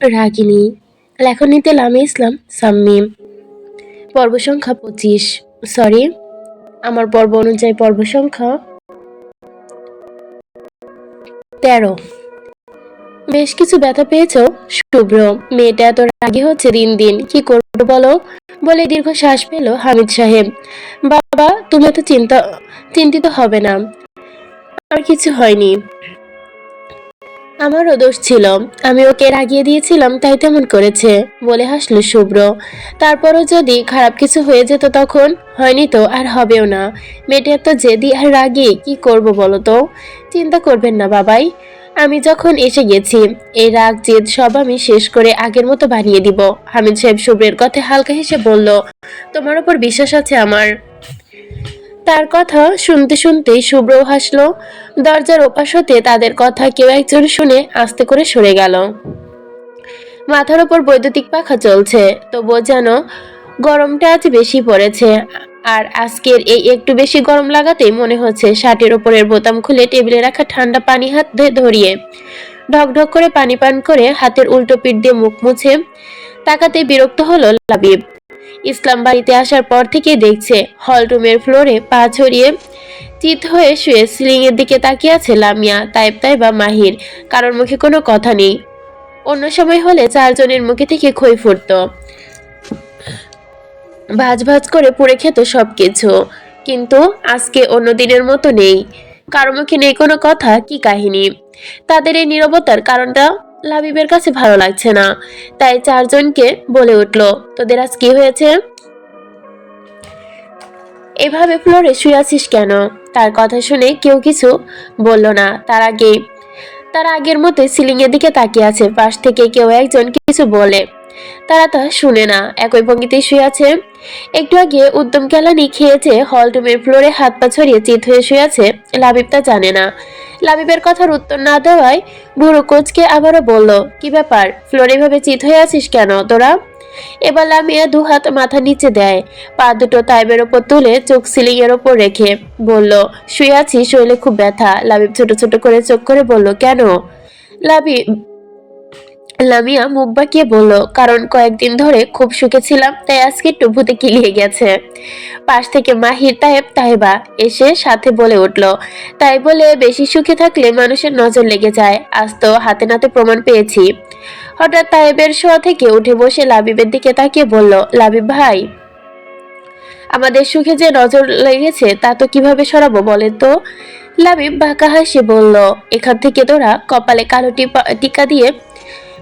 রাগিনী। লেখনীতে লামে ইসলাম সাম্মিম। পর্ব সংখ্যা পঁচিশ। সরি আমার পর্ব অনুযায়ী পর্ব সংখ্যা তেরো। বেশ কিছু ব্যথা পেয়েছ? শুভ্র, মেয়েটা এত রাগি হচ্ছে দিন দিন। কি করব বলো? বলে দীর্ঘ শ্বাস পেল হামিদ সাহেব। বাবা, তুমি এত চিন্তা, চিন্তিত হবে না। আর কিছু হয়নি। আমারও দোষ ছিল। আমি ওকে রাগিয়ে দিয়েছিলাম, তাই তেমন করেছে, বলে হাসলো শুভ্র। তারপরও যদি খারাপ কিছু হয়ে যেত তখন? হয়নি তো, আর হবেও না। মেয়েটা এত জেদি আর রাগি, কি করব বলো তো? চিন্তা করবেন না বাবাই। আমি যখন এসে গেছি, এই রাগ, জেদ সব আমি শেষ করে আগের মতো বানিয়ে দিব। হামিদ সাহেব শুভ্রের কথা হালকা হেসে বলল, তোমার উপর বিশ্বাস আছে আমার। তার কথা শুনতে শুনতে শুভ্রও হাসলো। দরজার ওপাশ হতে তাদের কথা কেউ একজন শুনে আস্তে করে সরে গেল। মাথার ওপর বৈদ্যুতিক পাখা চলছে, তবুও যেন গরমটা আজ বেশি পড়েছে। আর আজকের এই একটু বেশি গরম লাগাতেই মনে হচ্ছে শার্টের ওপরের বোতাম খুলে টেবিলে রাখা ঠান্ডা পানি হাত ধরে ধরিয়ে। ঢকঢক করে পানি পান করে হাতের উল্টো পিঠ দিয়ে মুখ মুছে তাকাতে বিরক্ত হলো লাবিব। ইসলাম বাড়িতে আসার পর থেকে দেখছে, হল রুমের ফ্লোরে পা ছড়িয়ে চিত হয়ে শুয়ে সিলিং এর দিকে তাকিয়ে আছে লামিয়া, তাইব তাইবা, মাহির। কারোর মুখে কোনো কথা নেই। অন্য সময় হলে চারজনের মুখে থেকে খই ফুটতো। ভাজ ভাজ করে পুড়ে খেত সবকিছু। কিন্তু আজকে অন্য দিনের মতো নেই। কারও মুখে নেই কোনো কথা, কি কাহিনী? তাদের এই নীরবতার কারণটা লাবিবের কাছে ভালো লাগছে না। তাই চারজনকে বলে উঠল, তোদের আজ কি হয়েছে? এভাবে ফ্লোরে শুয়ে আছিস কেন? তার কথা শুনে কেউ কিছু বলল না। তার আগে তার আগের মতো সিলিং এর দিকে তাকিয়ে আছে। পাশ থেকে কেউ একজন কিছু বলে তারা তা শুনে না। একই ভঙ্গিতে শুয়ে আছে। একটু আগে উদ্যম কেলানি খেয়েছে, হল রুমের ফ্লোরে হাত পা ছড়িয়ে চিত হয়ে শুয়ে আছে। লাবিব তা জানে না। লাবিবের কথার উত্তর না দেওয়ায় বুড়ো কোচকে আবারও বলল, কি ব্যাপার? ফ্লোরে ভাবে চিত হয়ে আছিস কেন তোরা? এবার লামিয়া দু হাত মাথা নিচে দেয়, পা দুটো তাইবের ওপর তুলে চোখ সিলিং এর ওপর রেখে বলল, শুয়ে আছি শরীরে খুব ব্যথা। লাবিব ছোট ছোট করে চোখ করে বলল, কেন? লাবিব লামিয়া মুখ বাঁকিয়ে বলল, কারণ কয়েকদিন ধরে খুব সুখে ছিলাম, তাই আজকে একটু ভূতে কিলিয়ে গেছে। পাশ থেকে মাহির তাহেব তাহেবা এসে সাথে বলে উঠল, তাই বলে বেশি সুখে থাকলে মানুষের নজর লেগে যায়, আজ তো হাতে নাতে প্রমাণ পেয়েছি। হঠাৎ তাহেবের শোয়া থেকে উঠে বসে লাবিবের দিকে তাকিয়ে বলল, লাবিব ভাই, আমাদের সুখে যে নজর লেগেছে, তা তো কীভাবে সরাবো বলেন তো? লাবিব বাঁকা হাসি বলল, এখান থেকে তোরা কপালে কালো টিপা, টিকা দিয়ে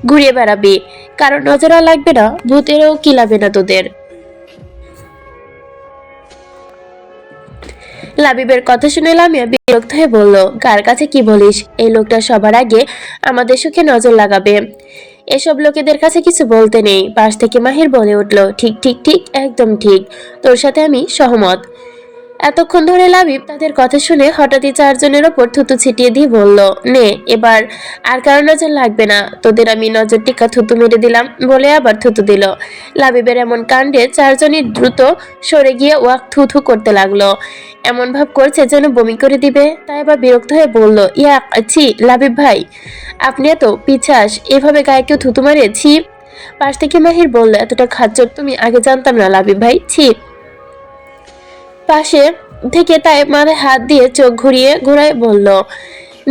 ঘুরিয়ে বেড়াবি। কারণ নজরা লাগবে না, ভূতেরও কিলাবে না তোদের। লাবিবের কথা শুনে লামিয়া বিরক্ত হয়ে বলল, কার কাছে কি বলিস? এই লোকটা সবার আগে আমাদের সুখে নজর লাগাবে। এসব লোকেদের কাছে কিছু বলতে নেই। পাশ থেকে মাহির বলে উঠল, ঠিক ঠিক ঠিক, একদম ঠিক। তোর সাথে আমি সহমত। এতক্ষণ ধরে লাবিব তাদের কথা শুনে হঠাৎই চারজনের ওপর থুতু ছিটিয়ে দিয়ে বলল, নে, এবার আর কারও নজর লাগবে না। তোদের আমি নজর টিকা থুতু মেরে দিলাম বলে আবার থুতু দিল। লাবিবের এমন কাণ্ডে চারজনই দ্রুত সরে গিয়ে ওয়াক থু থু করতে লাগল। এমন ভাব করছে যেন বমি করে দিবে। তাই আবার বিরক্ত হয়ে বলল ইয়া ছি, লাবিব ভাই, আপনি এত পিছাস, এভাবে গায়ে কেউ থুতু মারে? ছি। পাশ থেকে মাহির বলল, এতটা খাচ্চর তুমি আগে জানতাম না লাবিব ভাই, ছি। পাশে থেকে তাই মাথায় হাত দিয়ে চোখ ঘুরিয়ে ঘুরায় বলল,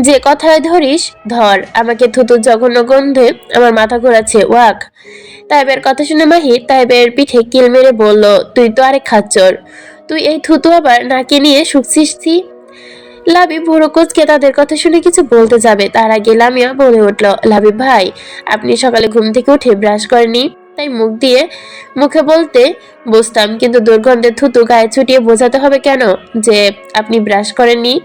যে কথায় ধরিস, ধর, আমাকে থুতুর জঘন্য গন্ধে আমার মাথা ঘোরাচ্ছে, ওয়াক। তাইবের কথা শুনে মাহির তাইবের পিঠে কিল মেরে বলল, তুই তো আরেক খাচ্চর তুই এই থুতু আবার নাকে নিয়ে শুকছিস লাবি বুড়ো কোচকে তাদের কথা শুনে কিছু বলতে যাবে, তার আগে লামিয়া বলে উঠল, লাবি ভাই, আপনি সকালে ঘুম থেকে উঠে ব্রাশ করেনি তাই মুখ দিয়ে মুখে বলতে বসতাম কিন্তু দুর্গন্ধে থুতু গায়ে ছুটিয়ে বোঝাতে হবে কেন যে আপনি ব্রাশ করেননি?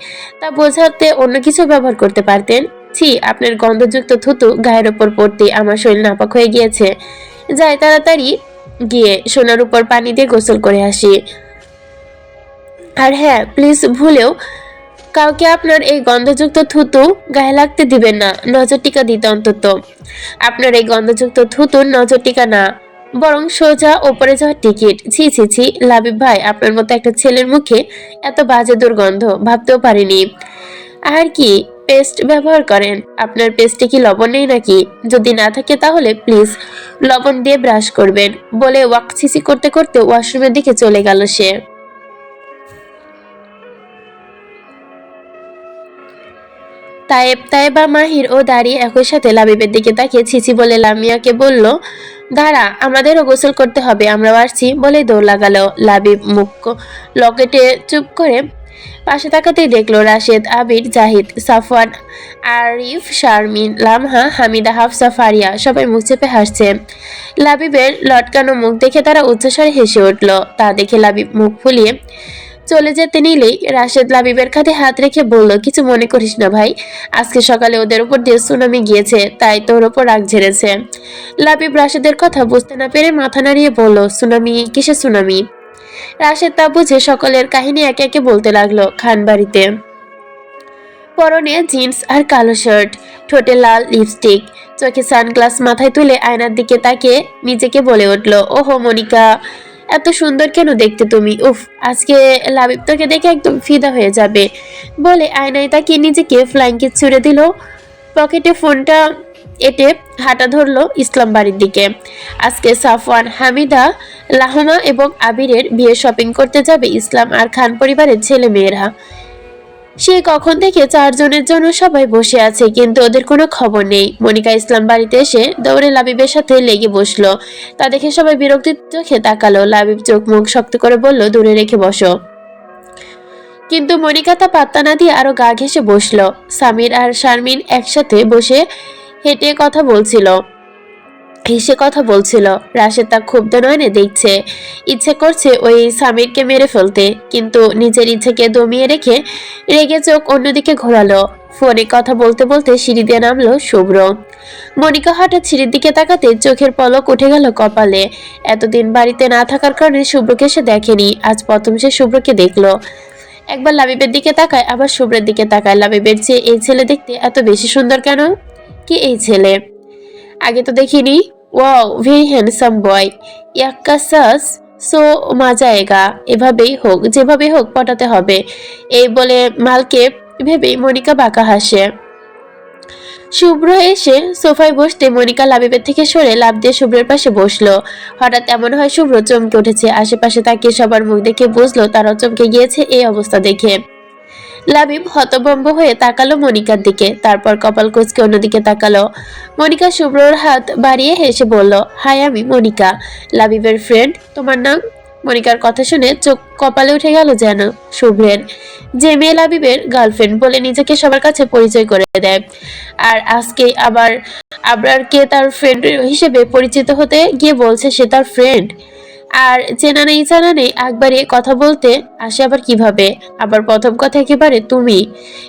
তা বোঝাতে অন্য কিছু ব্যবহার করতে পারতেন। ছি, আপনার গন্ধযুক্ত থুতু গায়ের ওপর পড়তে আমার শরীর নাপাক হয়ে গিয়েছে। যাই তাড়াতাড়ি গিয়ে সোনার উপর পানি দিয়ে গোসল করে আসি। আর হ্যাঁ প্লিজ ভুলেও কাউকে আপনার এই গন্ধযুক্ত থুতু গায়ে লাগতে দিবেন না, নজর টিকা দিতে অন্তত। আপনার এই গন্ধযুক্ত থুতুর নজর টিকা না, বরং সোজা ওপরে যাওয়ার টিকিট। ছি ছি ছি, লাবিব ভাই, আপনার মতো একটা ছেলের মুখে এত বাজে দুর্গন্ধ ভাবতেও পারিনি। আর কি, পেস্ট ব্যবহার করেন। আপনার পেস্টে কি লবণ নেই নাকি? যদি না থাকে তাহলে প্লিজ লবণ দিয়ে ব্রাশ করবেন। বলে ওয়াক সিসি করতে করতে ওয়াশরুমের দিকে চলে গেল সে। তায়েব, তায়েবা মাহির ও দাড়ি একই সাথে লাবিবের দিকে তাকিয়ে ছিছি বলে লামিয়াকে বলল, দাঁড়া, আমাদেরও গোসল করতে হবে আমরাও আসছি বলে দৌড় লাগালো লাবিব মুখ লকেটে চুপ করে। পাশে তাকাতেই দেখল রাশেদ, আবির, জাহিদ, সাফওয়ান, আরিফ, শারমিন, লামহা, হামিদা, হাফসা, ফারিয়া সবাই মুখ চেপে হাসছে। লাবিবের লটকানো মুখ দেখে তারা উচ্চস্বরে হেসে উঠল। তা দেখে লাবিব মুখ ফুলিয়ে চলে যেতে নিলেই রাশেদ লাবিবের কাঁধে হাত রেখে বলল, কিছু মনে করিস না ভাই, আজকে সকালে ওদের উপর দিয়ে সুনামি গিয়েছে, তাই তোর ওপর রাগ ঝেড়েছে। লাবিব রাশেদের কথা বুঝতে না পেরে মাথা নাড়িয়ে বলল, সুনামি? কিসে সুনামি? রাশেদ তা বুঝে সকলের কাহিনী একে একে বলতে লাগল খান বাড়িতে। পরনে জিন্স আর কালো শার্ট, ঠোঁটে লাল লিপস্টিক, চোখে সানগ্লাস মাথায় তুলে আয়নার দিকে তাকে নিজেকে বলে উঠল, ওহো মনিকা এত সুন্দর কেন দেখতে তুমি? উফ, আজকে লাবিব তোকে দেখে একদম ফিদা হয়ে যাবে। বলে আয়নায় তাকে নিজেকে ফ্লাইংকে ছুড়ে দিল? পকেটে ফোনটা এটে হাঁটা ধরল ইসলাম বাড়ির দিকে। আজকে সাফওয়ান হামিদা, লাহমা এবং আবিরের বিয়ে শপিং করতে যাবে ইসলাম আর খান পরিবারের ছেলে মেয়েরা সে কখন থেকে চারজনের জন্য সবাই বসে আছে, কিন্তু ওদের কোনো খবর নেই। মনিকা ইসলাম বাড়িতে এসে দৌড়ে লাবিবের সাথে লেগে বসল। তা দেখে সবাই বিরক্তির চোখে তাকালো। লাবিব চোখ মুখ শক্ত করে বলল, দূরে রেখে বসো। কিন্তু মনিকা তা পাত্তা না দিয়ে আরও গা ঘেসে বসল। সামির আর শারমিন একসাথে বসে হেঁটে কথা বলছিল। হেসে কথা বলছিল। রাশেদ তা ক্ষুব্ধ নয়নে দেখছে। ইচ্ছে করছে ওই সামিরকে মেরে ফেলতে, কিন্তু নিজের ইচ্ছেকে দমিয়ে রেখে রেগে চোখ অন্যদিকে ঘোরালো। ফোনে কথা বলতে বলতে সিঁড়ি দিয়ে নামলো শুভ্র। মনিকা হঠাৎ সিঁড়ির দিকে তাকাতে চোখের পলক উঠে গেল কপালে। এতদিন বাড়িতে না থাকার কারণে শুভ্রকে সে দেখেনি। আজ প্রথম সে শুভ্রকে দেখল। একবার লাবিবের দিকে তাকায়, আবার শুভ্রের দিকে তাকায়। লাবিবের চেয়ে এই ছেলে দেখতে এত বেশি সুন্দর কেন? কি এই ছেলে? আগে তো দেখিনি। ওয়াও ভেরি হ্যান্ডসাম বয় ইয়াক্কা সো মজা এগা। এভাবেই হোক, যেভাবে হোক পটাতে হবে। এই বলে মালকে ভেবে মনিকা বাঁকা হাসে। শুভ্র এসে সোফায় বসতে মনিকা লাবিবের থেকে সরে লাভ দিয়ে শুভ্রের পাশে বসল। হঠাৎ এমন হয় শুভ্র চমকে উঠেছে। আশেপাশে তাকিয়ে সবার মুখ দেখে বুঝলো তারাও চমকে গিয়েছে এই অবস্থা দেখে। লাবিব হতভম্ব হয়ে তাকালো মনিকার দিকে। তারপর কপাল কুচকে অন্যদিকে তাকালো। মনিকা শুভ্রর হাত বাড়িয়ে হেসে বলল, হাই আমি মনিকা। লাবিবের ফ্রেন্ড তোমার নাম? মনিকার কথা শুনে চোখ কপালে উঠে গেল যেন শুভ্রের। যে মেয়ে লাবিবের গার্লফ্রেন্ড বলে নিজেকে সবার কাছে পরিচয় করে দেয়। আর আজকে আবার আবরারকে তার ফ্রেন্ড হিসেবে পরিচিত হতে গিয়ে বলছে সে তার ফ্রেন্ড আর চেনা নেই জানা নেই, একবারে কথা বলতে আসে আবার কীভাবে? আবার প্রথম কথা একেবারে তুমি।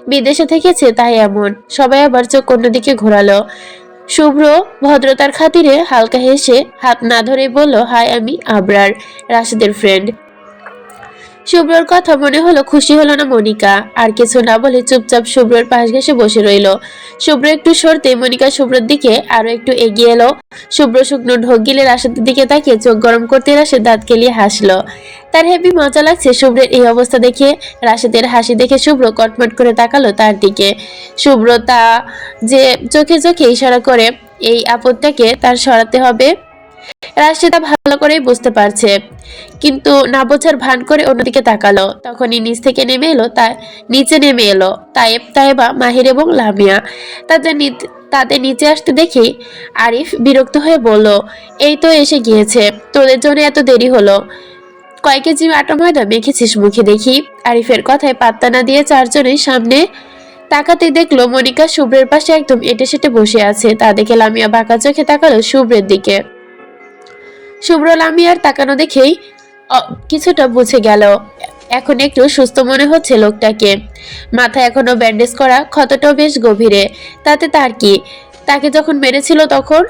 বিদেশে থেকেছে তাই এমন। সবাই আবার চোখ অন্যদিকে ঘোরালো। শুভ্র ভদ্রতার খাতিরে হালকা হেসে হাত না ধরে বলল, হাই, আমি আবরার, রাশেদের ফ্রেন্ড শুভ্রর কথা মনে হলো খুশি হলো না মনিকা। আর কিছু না বলে চুপচাপ শুভ্রর পাশ ঘেসে বসে রইল। শুভ্র একটু সরতে মনিকা শুভ্রর দিকে আরও একটু এগিয়ে এলো। শুভ্র শুকনো ঢোক গিলে রাশেদের দিকে তাকিয়ে চোখ গরম করতে রাশেদ দাঁত কেলিয়ে হাসলো। তার হেভি মজা লাগছে শুভ্রের এই অবস্থা দেখে। রাশেদের হাসি দেখে শুভ্র কটমট করে তাকালো তার দিকে। শুভ্র তা যে চোখে চোখে ইশারা করে, এই আপদটাকে তার সরাতে হবে। রাশেদা ভালো করেই বুঝতে পারছে। কিন্তু না বোঝার ভান করে অন্যদিকে তাকালো। তখনই নিচ থেকে নেমে এলো তা নিচে নেমে এলো তায়েব, তায়েবা, মাহির এবং লামিয়া। তাদের তাদের নিচে আসতে দেখে আরিফ বিরক্ত হয়ে বলল, এই তো এসে গিয়েছে, তোদের জন্য এত দেরি হলো। কয় কেজি আটা ময়দা মেখেছিস মুখে দেখি? আরিফের কথায় পাত্তা না দিয়ে চারজনের সামনে তাকাতে দেখল মনিকা শুভ্রের পাশে একদম এটে সেটে বসে আছে। তা দেখে লামিয়া বাঁকা চোখে তাকালো শুভ্রের দিকে। শুভ্র লামিয়ার তাকানো দেখেই কিছুটা বুঝে গেল। এখন একটু সুস্থ মনে হচ্ছে লোকটাকে। মাথা এখনও ব্যান্ডেজ করা ক্ষতটাও বেশ গভীরে। তাতে তার কি? তাকে যখন মেরেছিল তখন?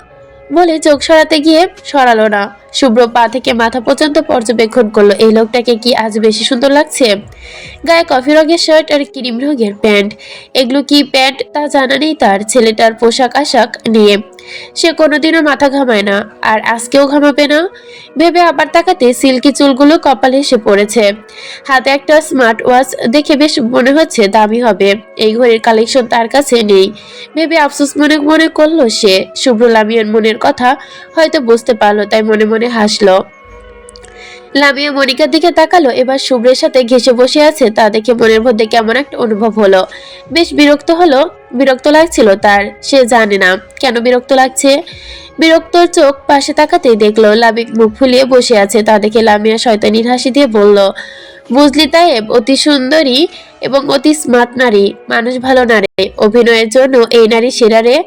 বলে চোখ সরাতে গিয়ে সরালো না। শুভ্র পা থেকে মাথা পর্যন্ত পর্যবেক্ষণ করল, এই লোকটাকে কি আজ বেশি সুন্দর লাগছে? গায়ে কফি রঙের শার্ট আর ক্রিম রঙের প্যান্ট। এগুলো কি প্যান্ট? তা জানা নেই তার, ছেলেটার পোশাক আশাক নিয়ে। সে কোনোদিনও মাথা ঘামায় না, আর আজকেও ঘামাবে না? ভেবে আবার তাকাতে সিল্কি চুলগুলো কপালে এসে পড়েছে। হাতে একটা স্মার্ট ওয়াচ দেখে বেশ মনে হচ্ছে দামি হবে। এই ঘড়ির কালেকশন তার কাছে নেই। ভেবে আফসোস মনে মনে করল সে। শুভ্র লামিয়ার মনের কথা হয়তো বুঝতে পারল, তাই মনে মনে হাসলো। লামিয়া মনিকার দিকে তাকালো, এবার শুভ্রের সাথে ঘেসে বসে আছে, তা দেখে মনের মধ্যে কেমন একটা অনুভব হলো। বেশ বিরক্ত হলো। বিরক্ত লাগছিল তার, সে জানে না কেন বিরক্ত লাগছে। বিরক্ত চোখ পাশে তাকাতেই দেখল লাবিক মুখ ফুলিয়ে বসে আছে, তা দেখে লামিয়া শয়তানির হাসি দিয়ে বলল, বুঝলি তাইব অতি সুন্দরী এবং অতি স্মার্ট নারী, মানুষ ভালো নারী অভিনয়ের জন্য এই নারী সেরা রে?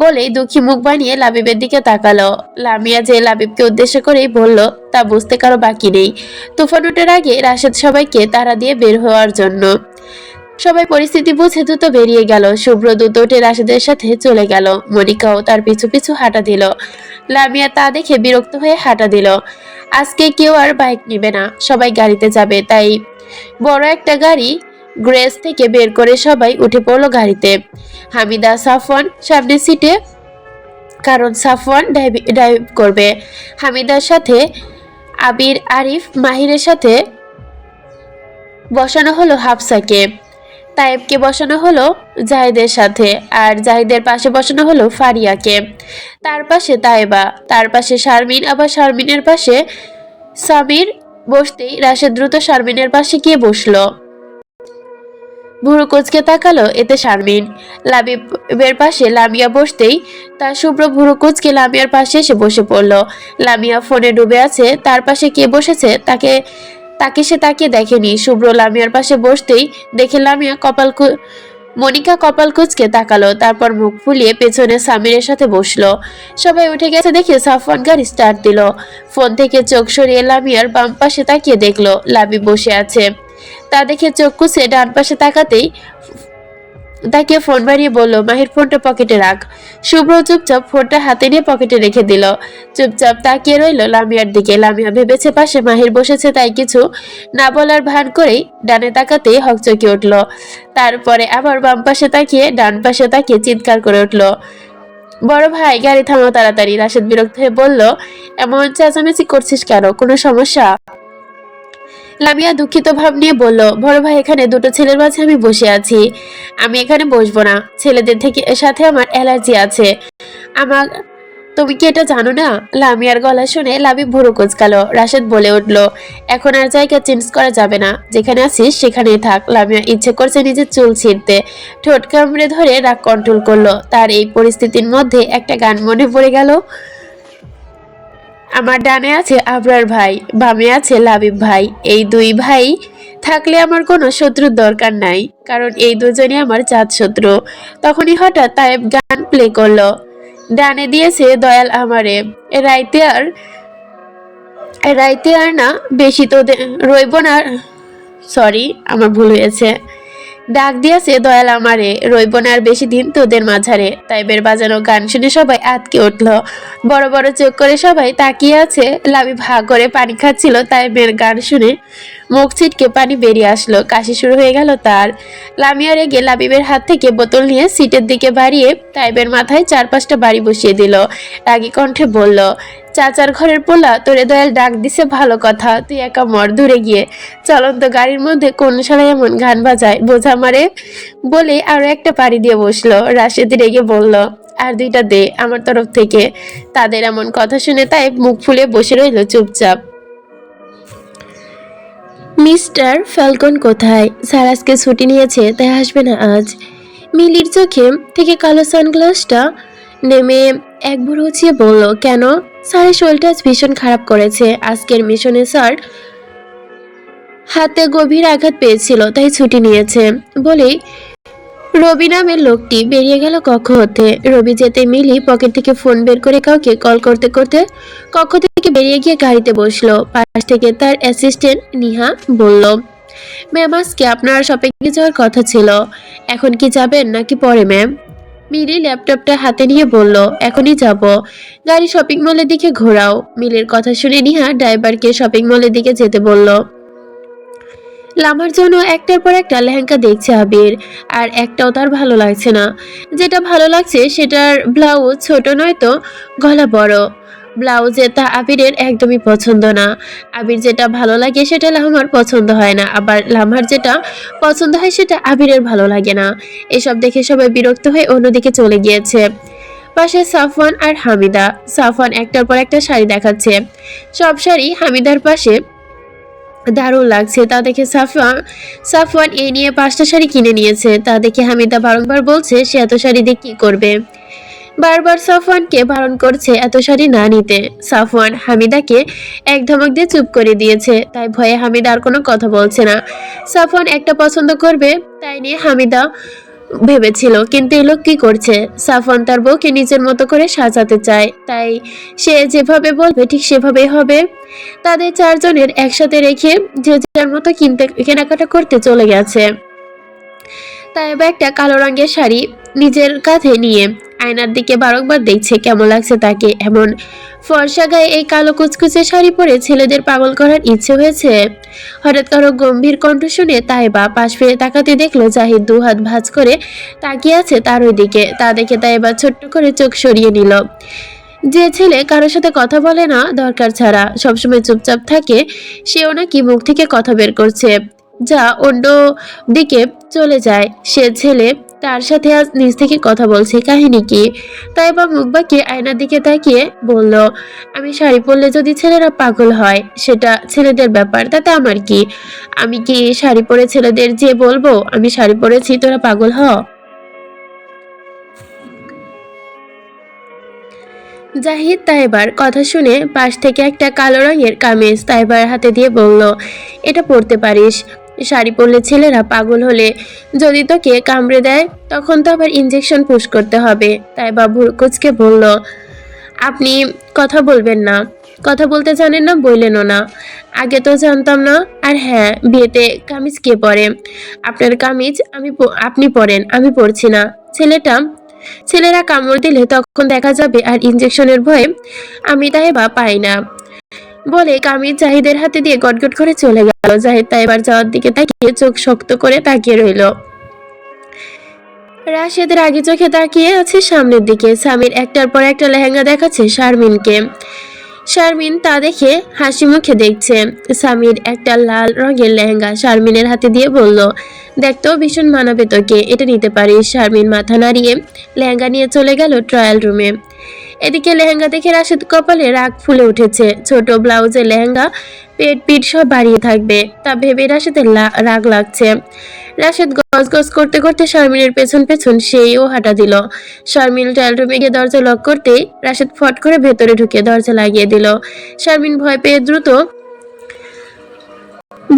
বলেই দুঃখী মুখ বানিয়ে লাবিবের দিকে তাকালো। লামিয়া যে লাবিবকে উদ্দেশ্য করেই বলল, তা বুঝতে কারও বাকি নেই। তুফান ওঠার আগে রাশেদ সবাইকে তারা দিয়ে বের হওয়ার জন্য। সবাই পরিস্থিতি বুঝে দ্রুত বেরিয়ে গেল। শুভ্র দ্রুত উঠে রাশেদের সাথে চলে গেল। মনিকাও তার পিছু পিছু হাঁটা দিল। লামিয়া তা দেখে বিরক্ত হয়ে হাঁটা দিল। আজকে কেউ আর বাইক নেবে না। সবাই গাড়িতে যাবে, তাই বড় একটা গাড়ি গ্রেস থেকে বের করে সবাই উঠে পড়ল গাড়িতে। হামিদা, সাফওয়ান সামনের সিটে, কারণ সাফওয়ান ড্রাইভ করবে। হামিদার সাথে আবির, আরিফ, মাহিরের সাথে বসানো হলো হাফসাকে। তায়েবকে বসানো হলো জাহিদের সাথে আর জাহিদের পাশে বসানো হলো ফারিয়াকে। তার পাশে তায়েবা তার পাশে শারমিন, আবার শারমিনের পাশে সামির বসতেই রাশেদ দ্রুত শারমিনের পাশে গিয়ে বসল। ভুরু কোচকে তাকালো এতে শারমিন। লাবিবের পাশে লামিয়া বসতেই তার শুভ্র ভুরু কোচকে লামিয়ার পাশে এসে বসে পড়ল। লামিয়া ফোনে ডুবে আছে, তার পাশে কে বসেছে তাকে তাকে সে তাকে দেখেনি। শুভ্র লামিয়ার পাশে বসতেই দেখে লামিয়া কপাল মনিকা কপাল কুচকে তাকালো, তারপর মুখ ফুলিয়ে পেছনে সামিরের সাথে বসল। সবাই উঠে গেছে দেখে সাফওয়ান গাড়ি স্টার্ট দিল। ফোন থেকে চোখ সরিয়ে লামিয়ার বাম পাশে তাকিয়ে দেখল, লামি বসে আছে। তা দেখে চোখ কুচে ডান পাশে তাকাতেই তাকে ফোন বাড়িয়ে বলল, মাহির ফোনটা পকেটে রাখ। শুভ্র চুপচাপ ফোনটা হাতে নিয়ে পকেটে রেখে দিল। চুপচাপ তাকিয়ে রইল লামিয়ার দিকে। লামিয়া ভেবেছে পাশে মাহির বসেছে তাই কিছু না বলার ভান করেই ডানে তাকাতেই হকচকে উঠল। তারপরে আবার বাম পাশে তাকিয়ে ডান পাশে তাকিয়ে চিৎকার করে উঠল। বড় ভাই, গাড়ি থামাও তাড়াতাড়ি। রাশেদ বিরক্ত হয়ে বলল, এমন চেঁচামেচি করছিস কেন? কোনো সমস্যা? লামিয়া দুঃখিত ভাব নিয়ে বলল, বড় ভাই, এখানে দুটো ছেলের মাঝে আমি বসে আছি। আমি এখানে বসবো না। ছেলেদের থেকে সাথে আমার অ্যালার্জি আছে। আমার তুমি কি এটা জানো না? লামিয়ার গলা শুনে লাবি ভুরু কোচকালো। রাশেদ বলে উঠল, এখন আর জায়গা চেঞ্জ করা যাবে না। যেখানে আছিস, সেখানেই থাক। লামিয়া ইচ্ছে করছে নিজের চুল ছিঁড়তে। ঠোঁট কামড়ে ধরে রাগ কন্ট্রোল করল। তার এই পরিস্থিতির মধ্যে একটা গান মনে পড়ে গেল। আমার ডানে আছে আবরার ভাই, বামে আছে লাবিব ভাই। এই দুই ভাই থাকলে আমার কোনো শত্রুর দরকার নাই, কারণ এই দুজনই আমার চাঁদ শত্রু। তখনই হঠাৎ তায়েব গান প্লে করল। ডানে দিয়েছে দয়াল আমারে। রাইতে আর রাইতে আর না, বেশি তো রইব না। সরি আমার ভুল হয়েছে। ডাক দিয়েছে দয়াল আমারে, রইব না আর বেশি দিন তোদের মাঝারে। তাই তাইবের বাজানো গান শুনে সবাই আতকে উঠল। বড় বড় চোখ করে সবাই তাকিয়ে আছে। লাবি ভাগ করে পানি খাচ্ছিল তাই তাইবের গান শুনে। মুখ ছিটকে পানি বেরিয়ে আসলো। কাশি শুরু হয়ে গেল তার। লামিয়া রেগে লাবিবের হাত থেকে বোতল নিয়ে সিটের দিকে বাড়িয়ে তাইবের মাথায় চার পাঁচটা বাড়ি বসিয়ে দিল। রাগী কণ্ঠে বলল, চাচার ঘরের পোলা, তোরে দয়াল ডাক দিছে ভালো কথা। তুই একা মর, দূরে গিয়ে। চলন্ত গাড়ির মধ্যে কোন সালাই এমন গান বাজায়? বোঝা মারে বলে আরও একটা পাড়ি দিয়ে বসল। রাশেদ রেগে বলল, আর দুইটা দে আমার তরফ থেকে। তাদের এমন কথা শুনে তাই মুখ ফুলে বসে রইল চুপচাপ। মিস্টার ফ্যালকন কোথায়? স্যার আজকে ছুটি নিয়েছে, তাই আসবে না আজ। মিলির চোখে থেকে কালো সানগ্লাসটা নেমে এক বুড়ো উঁচিয়ে বলল, কেন? স্যারের শরীরটা আজ ভীষণ খারাপ করেছে। আজকের মিশনে স্যার হাতে গভীর আঘাত পেয়েছিল, তাই ছুটি নিয়েছে। বলেই রবি নামের লোকটি বেরিয়ে গেল কক্ষ হতে। রবি যেতে মিলি পকেট থেকে ফোন বের করে কাউকে কল করতে করতে কক্ষ থেকে বেরিয়ে গিয়ে গাড়িতে বসল। পাশ থেকে তার অ্যাসিস্ট্যান্ট নিহা বলল ম্যাম আজকে আপনার শপিংয়ে যাওয়ার কথা ছিল। এখন কি যাবেন নাকি পরে ম্যাম মিলি ল্যাপটপটা হাতে নিয়ে বলল, এখনই যাব। গাড়ি শপিং মলের দিকে ঘোরাও। মিলির কথা শুনে নিহা ড্রাইভারকে শপিং মলের দিকে যেতে বলল। লামার জন্য একটার পর একটা লেহেঙ্গা দেখছে আবির, আর একটাও তার ভালো লাগছে না। যেটা ভালো লাগছে সেটার ব্লাউজ ছোট নয় তো, গলা বড়। ব্লাউজে তা আবিরের একদমই পছন্দ না। আবির যেটা ভালো লাগে সেটা লামার পছন্দ হয় না, আবার লামার যেটা পছন্দ হয় সেটা আবিরের ভালো লাগে না। এসব দেখে সবাই বিরক্ত হয়ে অন্যদিকে চলে গিয়েছে। পাশে সাফওয়ান আর হামিদা। সাফওয়ান একটার পর একটা শাড়ি দেখাচ্ছে। সব শাড়ি হামিদার পাশে দারুণ লাগছে। তা দেখে সাফওয়ান সাফওয়ান এই নিয়ে পাঁচটা শাড়ি কিনে নিয়েছে। তা দেখে হামিদা বারংবার বলছে, সে এত শাড়ি দিয়ে কী করবে? বারবার সাফওয়ানকে বারণ করছে এত শাড়ি না নিতে। সাফওয়ান হামিদাকে এক ধমক দিয়ে চুপ করে দিয়েছে। তাই ভয়ে হামিদা আর কোনো কথা বলছে না। সাফওয়ান একটা পছন্দ করবে, তাই নিয়ে হামিদা ভেবেছিল, কিন্তু এই লোক কি করছে? সাফন তার বউকে নিজের মতো করে সাজাতে চায়। তাই সে যেভাবে বলবে, ঠিক সেভাবেই হবে। তাদের চারজনের একসাথে রেখে যে যার মতো কিনতে, কেনাকাটা করতে চলে গেছে। তাই একটা কালো রঙের শাড়ি নিজের কাঁধে নিয়ে আয়নার দিকে বারংবার দেখছে কেমন লাগছে তাকে। এমন ফর্সা গায়ে এই কালো কুচকুচে শাড়ি পরে ছেলেদের পাগল করার ইচ্ছে হয়েছে। হঠাৎ কারও গম্ভীর কণ্ঠ শুনে তাইবা পাশ ফিরে তাকাতে দেখল জাহিদ দু হাত ভাঁজ করে তাকিয়ে আছে তার ওই দিকে তা দেখে তাই তাইবা ছোট্ট করে চোখ সরিয়ে নিল। যে ছেলে কারোর সাথে কথা বলে না দরকার ছাড়া, সবসময় চুপচাপ থাকে, সেও নাকি মুখ থেকে কথা বের করছে। যা অন্য দিকে চলে যায়। সে ছেলে তার সাথে আজ নিজ থেকে কথা বলছে কাহিনী কি তাই বা মুখ বাঁকিয়ে আয়নার দিকে তাকিয়ে বলল, আমি শাড়ি পরলে যদি ছেলেরা পাগল হয়, সেটা ছেলেদের ব্যাপার, তাতে আমার কি? আমি কি শাড়ি পরে ছেলেদের যে বলব, আমি শাড়ি পরেছি, তোরা পাগল হ? জাহিদ তাইবার কথা শুনে পাশ থেকে একটা কালো রঙের কামিজ তাইবার হাতে দিয়ে বলল, এটা পরতে পারিস। শাড়ি পরলে ছেলেরা পাগল হলে যদি তোকে কামড়ে দেয়, তখন তো আবার ইঞ্জেকশন পুশ করতে হবে। তাই বাবু কুচকে বলল, আপনি কথা বলবেন না। কথা বলতে জানেন না, বললেনও না। আগে তো জানতাম না, আর হ্যাঁ বিয়েতে কামিজ কে পরে? আপনার কামিজ আমি আপনি পরেন, আমি পরছি না। ছেলেটা, ছেলেরা কামড় দিলে তখন দেখা যাবে আর ইঞ্জেকশনের ভয়ে আমি তাই বা পাই না। বলে কামিজ জাহিদের হাতে দিয়ে গটগট করে চলে গেল। জাহিদ তাই এবার যাওয়ার দিকে তাকিয়ে চোখ শক্ত করে তাকিয়ে রইল। রাশেদের আগে চোখে তাকিয়ে আছে সামনের দিকে। স্বামীর একটার পর একটা লেহেঙ্গা দেখাচ্ছে শারমিনকে। শারমিন তা দেখে হাসি মুখে দেখছে। স্বামীর একটা লাল রঙের লেহেঙ্গা শারমিনের হাতে দিয়ে বলল দেখতো ভীষণ মানাবে তোকে, এটা নিতে পারিস। শারমিন মাথা নাড়িয়ে লেহেঙ্গা নিয়ে চলে গেল ট্রায়াল রুমে। এদিকে লেহেঙ্গা দেখে রাশেদ কপালে রাগ ফুলে উঠেছে। ছোট ব্লাউজের লেহেঙ্গা, পেট পিট সব বাড়িয়ে থাকবে। তা ভেবে রাশেদের রাগ লাগছে। রাশেদ গজ গজ করতে করতে শারমিনের পেছন পেছন সেইও হাঁটা দিল। শারমিন ট্রায়াল রুমে গিয়ে দরজা লক করতেই রাশেদ ফট করে ভেতরে ঢুকে দরজা লাগিয়ে দিল। শারমিন ভয় পেয়ে দ্রুত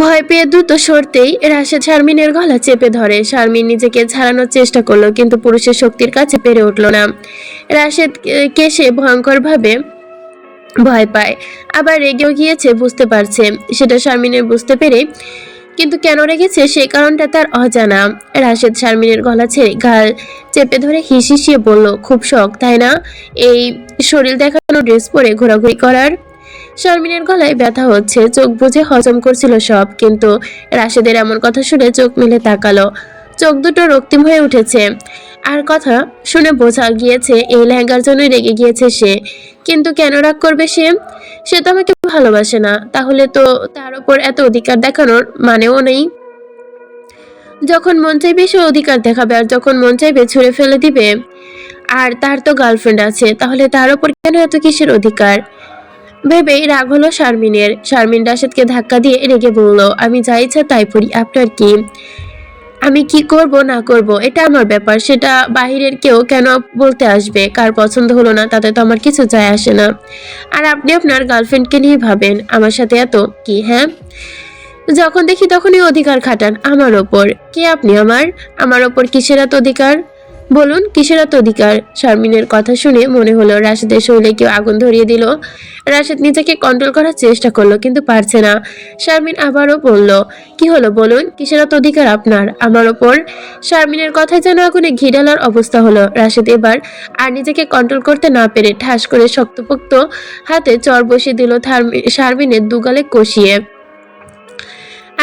ভয় পেয়ে দ্রুত সরতেই রাশেদ শারমিনের গলা চেপে ধরে। শারমিন নিজেকে ছাড়ানোর চেষ্টা করল কিন্তু পুরুষের শক্তির কাছে পেরে উঠল না। রাশেদ আহ, কে সে ভয়ঙ্করভাবে ভয় পায়। আবার রেগেও গিয়েছে বুঝতে পারছে। সেটা শারমিনের বুঝতে পেরে কিন্তু কেন রেখেছে সেই কারণটা তার অজানা। রাশেদ শারমিনের গলা ছেড়ে গাল চেপে ধরে হিসিসিয়ে বলল, খুব শখ, তাই না? এই শরীর দেখানো ড্রেস পরে ঘোরাঘুরি করার? শারমিনের গলায় ব্যথা হচ্ছে, চোখ বুঝে হজম করছিল সব, কিন্তু রাশেদের এমন কথা শুনে চোখ মেলে তাকালো। চোখ দুটো রক্তিম হয়ে উঠেছে। আর কথা শুনে বোঝা গিয়েছে এই লেহেঙ্গার জন্যই রেগে গিয়েছে সে। কিন্তু কেন রাগ করবে সে? সে তো আমাকে ভালোবাসে না। তাহলে তো তার উপর এত অধিকার দেখানোর মানেও নেই। যখন মন চাইবে সে অধিকার দেখাবে আর যখন মন চাইবে ছুঁড়ে ফেলে দিবে। আর তার তো গার্লফ্রেন্ড আছে, তাহলে তার উপর কেন এত কিসের অধিকার? ভেবেই রাগ হলো শারমিনের। শারমিন রাশেদকে ধাক্কা দিয়ে রেগে বলল, আমি যা ইচ্ছা তাই পড়ি। আপনার কি? আমি কি করব, না করব, এটা আমার ব্যাপার, সেটা বাহিরের কেউ কেন বলতে আসবে? কার পছন্দ হলো না, তাতে তো আমার কিছু যায় আসে না। আর আপনি আপনার গার্লফ্রেন্ডকে নিয়ে ভাবেন, আমার সাথে এত কি হ্যাঁ? যখন দেখি তখনই অধিকার খাটান আমার ওপর। কে আপনি আমার? আমার ওপর কিসের এত অধিকার? বলুন, কিসের এত অধিকার? শারমিনের কথা শুনে মনে হলো রাশেদের শরীরে কেউ আগুন ধরিয়ে দিল। রাশেদ নিজেকে কন্ট্রোল করার চেষ্টা করল, কিন্তু পারছে না। শারমিন আবারও বলল, কি হলো বলুন, কিসের এত অধিকার আপনার? আমার ওপর? শারমিনের কথায় যেন আগুনে ঘি ঢালার অবস্থা হলো। রাশেদ এবার আর নিজেকে কন্ট্রোল করতে না পেরে ঠাস করে শক্তপোক্ত হাতে চর বসিয়ে দিল শারমিনের দুগালে কষিয়ে।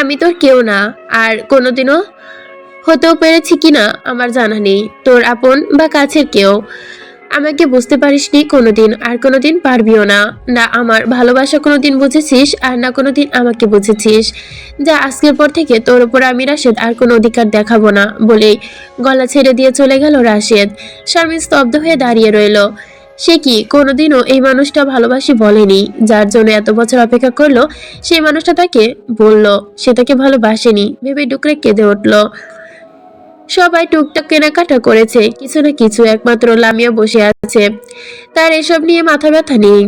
আমি তোর কেউ না, আর কোনোদিনও হতেও পেরেছি কিনা আমার জানা নেই। তোর আপন বা কাছের কেউ। আমাকে বুঝতে পারিসনি কোনোদিন, আর কোনোদিন পারবিও না। না আমার ভালোবাসা কোনোদিন বুঝেছিস, আর না কোনোদিন আমাকে বুঝেছিস। যা আজকের পর থেকে তোর উপর আমি রাশেদ আর কোনো অধিকার দেখাবো না বলেই গলা ছেড়ে দিয়ে চলে গেল রাশেদ। শারমিন স্তব্ধ হয়ে দাঁড়িয়ে রইল। সে কি কোনোদিনও এই মানুষটা ভালোবাসি বলেনি? যার জন্য এত বছর অপেক্ষা করল, সেই মানুষটা তাকে বলল, সে তাকে ভালোবাসেনি। ভেবে ডুকরে কেঁদে উঠল। সবাই টুকটাক কেনাকাটা করেছে। কিছু না কিছু একমাত্র লামিয়া বসে আছে। তার এসব নিয়ে মাথা ব্যথা নেই।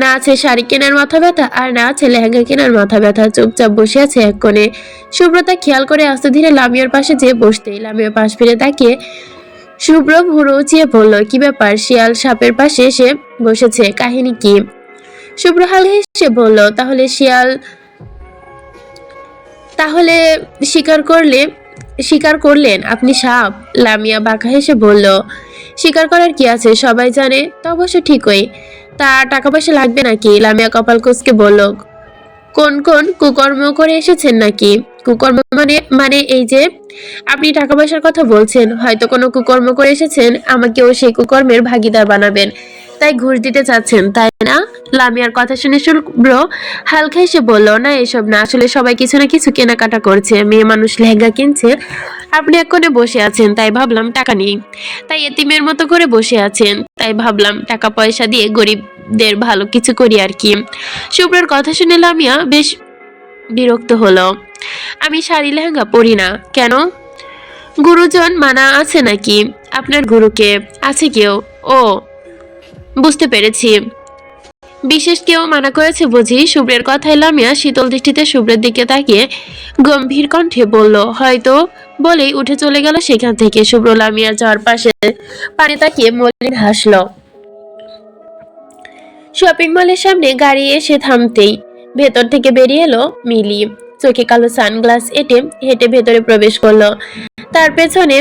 না আছে শাড়ি কেনার মাথা ব্যথা আর না আছে লেহেঙ্গা কেনার মাথা ব্যথা। চুপচাপ বসে আছে এক কোণে। সুব্রতা খেয়াল করে আস্তে ধীরে লামিয়ার পাশে যেয়ে বসতে লামিয়া পাশ ফিরে তাকিয়ে শুভ্র ভুরু উঁচিয়ে বলল, কি ব্যাপার? শিয়াল সাপের পাশে এসে বসেছে। কাহিনী কি? শুভ্র হাল হেসে বলল, তাহলে শিয়াল, তাহলে স্বীকার করলে স্বীকার করলেন, আপনি সাপ। লামিয়া বাঁকা হেসে বলল, স্বীকার করার কি আছে? সবাই জানে, তা অবশ্য ঠিকই। তা টাকা পয়সা লাগবে নাকি? লামিয়া কপাল কুচকে বলল, কোন কোন? কুকর্ম করে এসেছেন নাকি? কুকর্ম মানে মানে এই যে, আপনি টাকা পয়সার কথা বলছেন, হয়তো কোনো কুকর্ম করে এসেছেন, আমাকেও সেই কুকর্মের ভাগিদার বানাবেন। তাই ঘুষ দিতে চাচ্ছেন, তাই না? লামিয়ার কথা শুনে শুভ্র হালকা এসে বলল, না, এসব না, আসলে সবাই কিছু না কিছু কেনাকাটা করছে, মেয়ে মানুষ লেহেঙ্গা কিনছে। আপনি এক বসে আছেন, তাই ভাবলাম টাকা নেই। তাই এতিমের মতো করে বসে আছেন, তাই ভাবলাম টাকা পয়সা দিয়ে গরিবদের ভালো কিছু করি আর কি। শুভ্রর কথা শুনে লামিয়া বেশ বিরক্ত হলো। আমি শাড়ি লেহেঙ্গা পরি না, কেন? গুরুজন মানা আছে নাকি? আপনার গুরুকে, আছে কেউ? ও বুঝতে পেরেছি। বিশেষ কেউ মানা করেছে বুঝি, শুভ্রের কথায় লামিয়া শীতল দৃষ্টিতে শুভ্রের দিকে তাকিয়ে গম্ভীর কণ্ঠে বলল, হয়তো। বলেই উঠে চলে গেল সেখান থেকে। শুভ্র লামিয়ার যাওয়ার পাশে পানি তাকিয়ে মলিন হাসল। শপিং মলের সামনে গাড়ি এসে থামতেই ভেতর থেকে বেরিয়ে এলো মিলি। চোখে কালো সানগ্লাস এঁটে হেঁটে ভেতরে প্রবেশ করল। তার পেছনে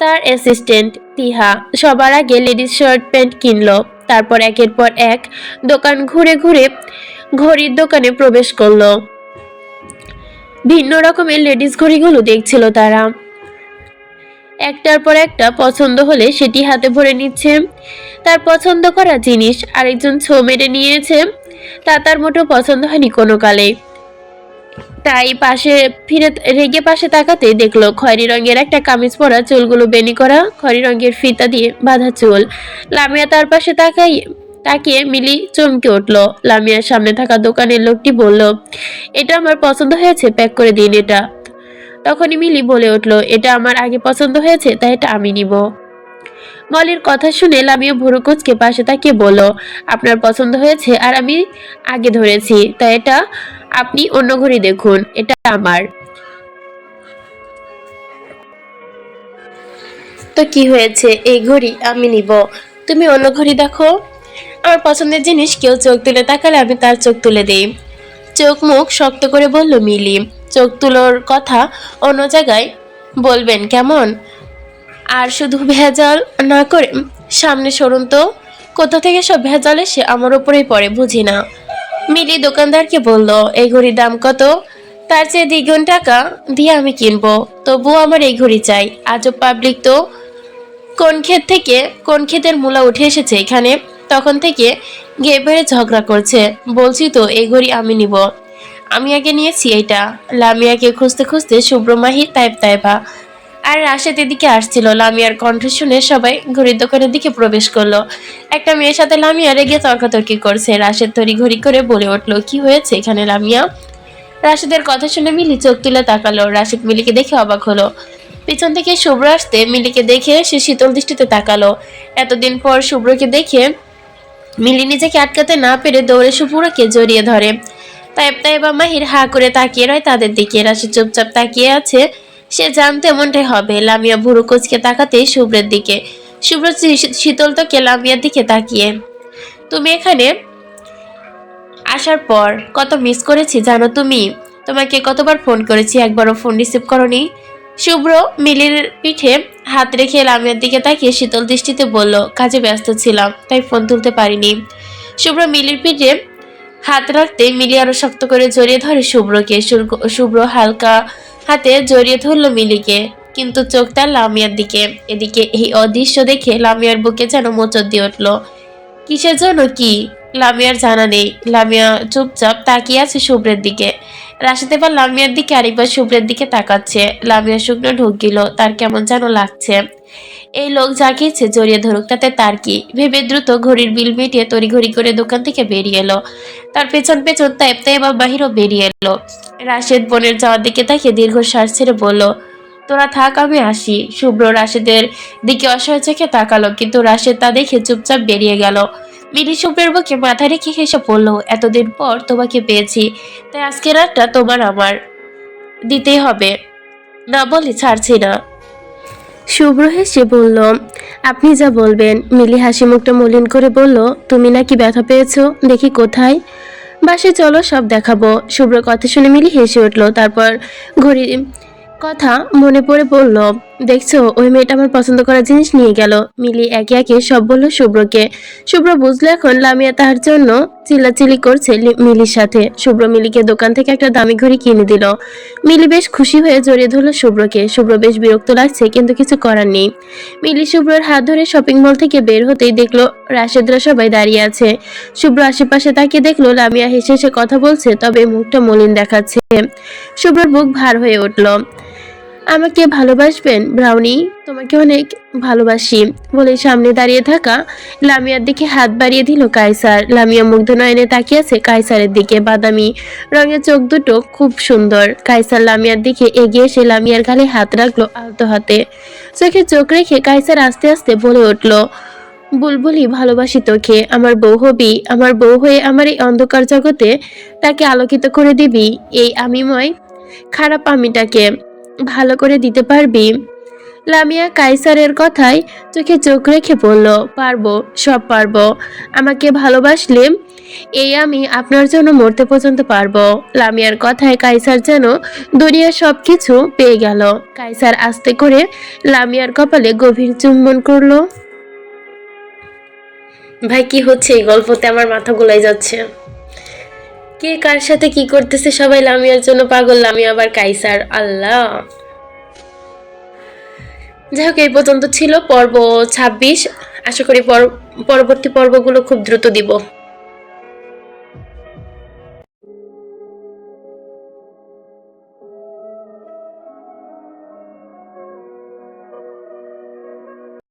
তার অ্যাসিস্ট্যান্ট তিহা। সবার আগে লেডিস শার্ট প্যান্ট কিনলো। তারপর একের পর এক দোকান ঘুরে ঘুরে ঘড়ির দোকানে প্রবেশ করল। ভিন্ন রকমের লেডিস ঘড়িগুলো দেখছিল তারা। একটার পর একটা পছন্দ হলে সেটি হাতে ভরে নিচ্ছে। তার পছন্দ করা জিনিস আরেকজন ছো মেরে নিয়েছে। তা তার মোটেও পছন্দ হয়নি কোনো কালে। তাই পাশে ফিরে রেগে পাশে তাকাতে দেখল খয়েরি রঙের একটা কামিজ পরা চুলগুলো বেনি করা, খয়েরি রঙের ফিতা দিয়ে বাঁধা চুল। লামিয়া তার পাশে তাকাই তাকিয়ে মিলি চমকে উঠল। লামিয়ার সামনে থাকা দোকানের লোকটি বলল, এটা আমার পছন্দ হয়েছে, প্যাক করে দিন এটা। তখনই মিলি বলে উঠল, এটা আমার আগে পছন্দ হয়েছে, তাই এটা আমি নিব। মলির কথা শুনে লামিয়া ভুরু কুচকে পাশে তাকিয়ে বলল, আপনার পছন্দ হয়েছে আর আমি আগে ধরেছি, তাই এটা আপনি অন্য ঘড়ি দেখুন, এটা আমার। তো কি হয়েছে? এই ঘড়ি আমি নিব। তুমি অন্য ঘড়ি দেখো। আমার পছন্দের জিনিস কেউ চোখ তুলে তাকালে আমি তার চোখ তুলে দিই। চোখ মুখ শক্ত করে বলল, মিলি, চোখ তুলোর কথা অন্য জায়গায় বলবেন কেমন? আর শুধু ভেজাল না করে, সামনে সরুন তো। কোথা থেকে সব ভেজাল এসে আমার উপরেই পড়ে, বুঝি না। মিলি দোকানদারকে বলল, এই ঘড়ির দাম কত? তার চেয়ে দ্বিগুণ টাকা দিয়ে আমি কিনবো। তবুও আমার এই ঘড়ি চাই। আজও পাবলিক তো। কোন ক্ষেত থেকে কোন ক্ষেতের মূলা উঠে এসেছে এখানে? তখন থেকে গিয়ে বেড়ে ঝগড়া করছে। বলছি তো, এই ঘড়ি আমি নিব। আমি আগে নিয়েছি এইটা। লামিয়াকে খুঁজতে খুঁজতে শুভ্র মাহি তাইব তাইবা আর রাশেদ এদিকে আসছিল। লামিয়ার কণ্ঠ শুনে সবাই ঘড়ির দোকানের দিকে প্রবেশ করল। একটা মেয়ের সাথে লামিয়া রেগে তর্কাতর্কি করছে। রাশেদ তরি ঘড়ি করে বলে উঠল, কি হয়েছে এখানে লামিয়া? রাশেদের কথা শুনে মিলি চোখ তুলে তাকালো। রাশেদ মিলিকে দেখে অবাক হলো। পিছন থেকে শুভ্র আসতে মিলিকে দেখে সে শীতল দৃষ্টিতে তাকালো। এতদিন পর শুভ্রকে দেখে মিলি নিজেকে আটকাতে না পেরে দৌড়ে শুভ্রকে জড়িয়ে ধরে। তাইব তাইবা মাহির হা করে তাকিয়ে রয় তাদের দিকে। রাশি চুপচাপ তাকিয়ে আছে সে জানতো এমনটাই হবে। লামিয়া ভুরু কুচকে তাকাতেই শুভ্রের দিকে। শুভ্র শীতল তোকে লামিয়ার দিকে তাকিয়ে। তুমি এখানে আসার পর কত মিস করেছি জানো তুমি? তোমাকে কতবার ফোন করেছি, একবারও ফোন রিসিভ করনি? শুভ্র মিলির পিঠে হাত রেখে লামিয়ার দিকে তাকিয়ে শীতল দৃষ্টিতে বলল, কাজে ব্যস্ত ছিলাম, তাই ফোন তুলতে পারিনি। শুভ্র মিলির পিঠে হাত রাখতে মিলি আরও শক্ত করে জড়িয়ে ধরে শুভ্রকে। শুভ্র হালকা হাতে জড়িয়ে ধরল মিলিকে, কিন্তু চোখটা লামিয়ার দিকে। এদিকে এই অদৃশ্য দেখে লামিয়ার বুকে যেন মোচর দিয়ে উঠল। কিসের জন্য কি? লামিয়ার জানা নেই। লামিয়া চুপচাপ তাকিয়ে আছে শুভ্রের দিকে। রাশেদ এবার লামিয়ার দিকে আরেকবার শুভ্রের দিকে তাকাচ্ছে। লামিয়া শুকনো ঢুক গেল, তার কেমন যেন লাগছে। এই লোক জাগিয়েছে জড়িয়ে ধরুক, তাতে তার কি? ভেবে দ্রুত ঘড়ির বিল মিটিয়ে তড়িঘড়ি করে দোকান থেকে বেরিয়ে এলো। তার পেছন পেছন তাইব তাইবা বাহিরও বেরিয়ে এলো। রাশেদ বোনের যাওয়ার দিকে তাকিয়ে দীর্ঘশ্বাস ছেড়ে বলল, তোরা থাক, আমি আসি। শুভ্র রাশেদের দিকে অসহায় চোখে তাকালো, কিন্তু রাশেদ তা দেখে চুপচাপ বেরিয়ে গেল। মিলি শুভ্রের বুকে মাথা রেখে হেসে পড়ল এতদিন পর তোমাকে পেয়েছি, তাই আজকের রাতটা তোমার আমার। দিতেই হবে। না বলে ছাড়ছি না। শুভ্র হেসে বলল, আপনি যা বলবেন। মিলি হাসি মুখটা মলিন করে বলল, তুমি নাকি ব্যথা পেয়েছ? দেখি কোথায়? বাসে চলো, সব দেখাবো। শুভ্র কথা শুনে মিলি হেসে উঠল, তারপর ঘড়ি কথা মনে পড়ে বলল দেখছ, ওই মেয়েটা আমার পছন্দ করা জিনিস নিয়ে গেল। মিলি একে একে সব বলল শুভ্রকে শুভ্র বুঝলো এখন লামিয়া তার জন্য চিল্লাচিল্লি করছে মিলির সাথে। শুভ্র মিলিকে দোকান থেকে একটা দামি ঘড়ি কিনে দিল। মিলি বেশ খুশি হয়ে জড়িয়ে ধরলো শুভ্রকে শুভ্র বেশ বিরক্ত লাগছে, কিন্তু কিছু করার নেই। মিলি শুভ্রর হাত ধরে শপিং মল থেকে বের হতেই দেখল রাশেদরা সবাই দাঁড়িয়ে আছে। শুভ্র আশেপাশে তাকিয়ে দেখল, লামিয়া হেসে হেসে কথা বলছে, তবে মুখটা মলিন দেখাচ্ছে। শুভ্রর বুক ভার হয়ে উঠল। আমাকে ভালোবাসবেন, ব্রাউনি। তোমাকে অনেক ভালোবাসি। বলে সামনে দাঁড়িয়ে থাকা লামিয়ার দিকে হাত বাড়িয়ে দিল কায়সার। লামিয়া মুগ্ধ নয়নে তাকিয়ে আছে কায়সারের দিকে। বাদামি রঙের চোখ দুটো খুব সুন্দর। কায়সার লামিয়ার দিকে এগিয়ে এসে লামিয়ার গালে হাত রাখল আলতো হাতে। চোখে চোখ রেখে কায়সার আস্তে আস্তে বলে উঠল বুলবুলি ভালোবাসি তোকে। আমার বউ হবি। আমার বউ হয়ে আমার এই অন্ধকার জগতে তাকে আলোকিত করে দিবি। এই আমিময়, খারাপ আমিটাকে। ভালো করে দিতে পারবি? লামিয়া কাইসারের কথায় চোখে চোখ রেখে বলল, পারব, সব পারব। আমাকে ভালোবাসলে এই আমি আপনার জন্য মরতে পর্যন্ত পারব। লামিয়ার কথায় কাইসার যেন দুনিয়ার সব কিছু পেয়ে গেল। কাইসার আস্তে করে লামিয়ার কপালে গভীর চুম্বন করল। ভাই, কি হচ্ছে এই গল্পতে? আমার মাথা গোলাই যাচ্ছে। কে কার সাথে কি করতেছে সবাই লামিয়ার জন্য পাগল লামি আবার কাইসার, আল্লাহ। যাই হোক, এই পর্যন্ত ছিল পর্ব ছাব্বিশ। আশা করি পর- পরবর্তী পর্বগুলো খুব দ্রুত দিব।